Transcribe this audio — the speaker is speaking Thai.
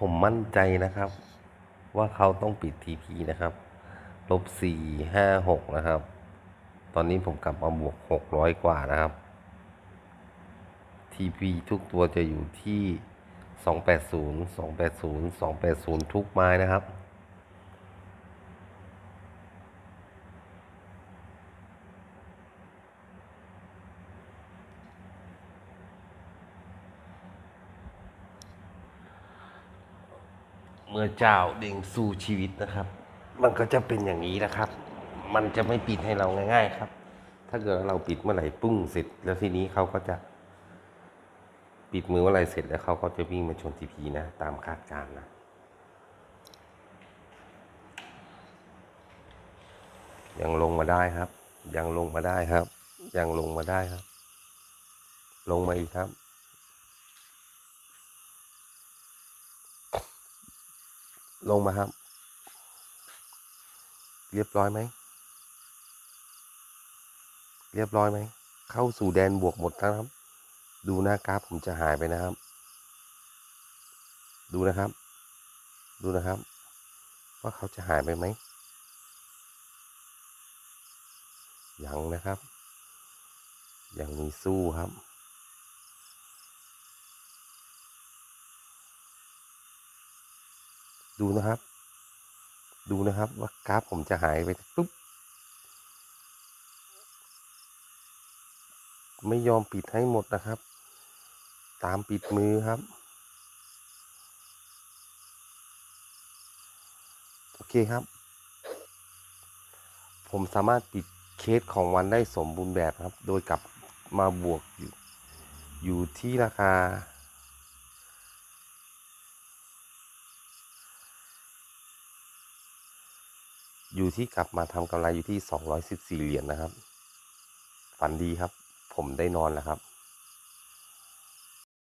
ผมมั่นใจนะครับ ว่าเขาต้องปิด TP นะครับลบสี่ห้าหกนะครับ ตอนนี้ผมกลับมาบวกหกร้อยกว่านะครับ TP ทุกตัวจะอยู่ที่สองแปดศูนย์สองแปดศูนย์สองแปดศูนย์ทุกไม้นะครับ เมื่อเจ้าเด้งสู้ชีวิตนะครับ มันก็จะเป็นอย่างนี้นะครับ มันจะไม่ปิดให้เราง่าย ๆ ครับ ถ้าเกิดเราปิดเมื่อไหร่ปุ้งเสร็จ แล้วทีนี้เขาก็จะ ปิดมือเมื่อไหร่เสร็จแล้วเขาก็จะวิ่งมาชนทีพีนะ ตามคาดการณ์นะยังลงมาได้ครับ ยังลงมาได้ครับ ยังลงมาได้ครับ ลงมาอีกครับ ลงมาครับ เรียบร้อยไหม เรียบร้อยไหม เข้าสู่แดนบวกหมดนะครับ ดูหน้ากราฟผมจะหายไปนะครับ ดูนะครับ ดูนะครับ ว่าเขาจะหายไปไหมยังนะครับ ยังมีสู้ครับ ดูนะครับ ดูนะครับว่ากราฟผมจะหายไปปุ๊บไม่ยอมปิดให้หมดนะครับ ตามปิดมือครับ โอเคครับ ผมสามารถปิดเคสของวันได้สมบูรณ์แบบครับ โดยกลับมาบวกอยู่อยู่ที่ราคา อยู่ที่กลับมาทำกำไรอยู่ที่ 214 เหรียญนะครับ ฝันดีครับ ผมได้นอนแล้วครับ